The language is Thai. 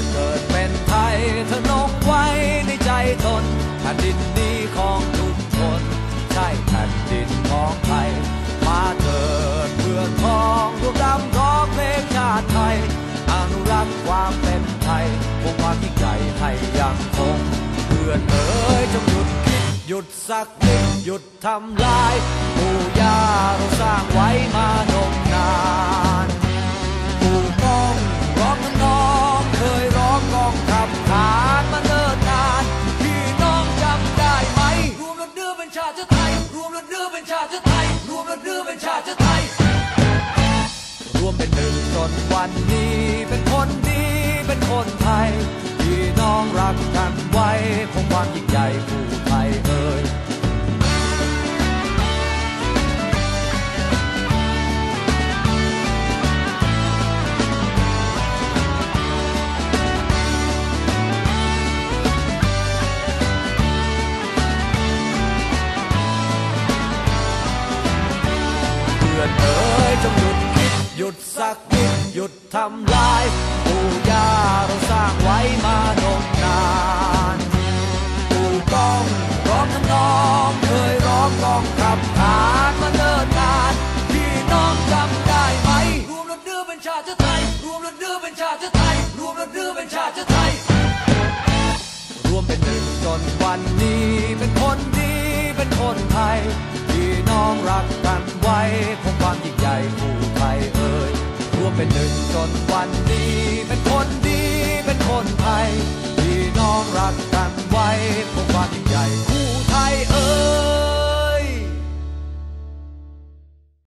ดเกิดเป็นไทยเธอนกไว้ในใจตนแผ่นดินนี้ของทุกคน ใช่แผ่นดินของไทย มาเกิดเพื่อทองรวมดำร้องเพลงชาติไทยอนุรักษ์ความเป็นไทยพวกความที่ใจไทยยังคงเพื่อนเอ๋ยจงหยุดคิดหยุดสักนิดหยุดทำลายปู่ย่าเราสร้างไว้มานม ชาติไทย รวมรถเรือเป็นชาติไทย รวมรถเรือเป็นชาติไทย รวมเป็นหนึ่งจนวันนี้ เป็นคนดี เป็นคนไทย พี่น้องรักกันไว้คงความยิ่งใหญ่ผู้ อนเอ๋ยจงหยุดคิดหยุดสักนิดหยุดทำลายปู่ย่าเราสร้างไว้มานมนานปู่ก้องร้องทำนองเคยร้องกองขับขานมาเนิ่นนานพี่น้องจำได้ไหม รวมรถเรือเป็นชาติไทย รวมรถเรือเป็นชาติไทย รวมรถเรือเป็นชาติไทย รวมเป็นหนึ่งจนวันนี้เป็นคนดีเป็นคนไทยพี่น้องรักกันไว้ เป็นหนึ่งจนวันนี้ เป็นคนดี เป็นคนไทย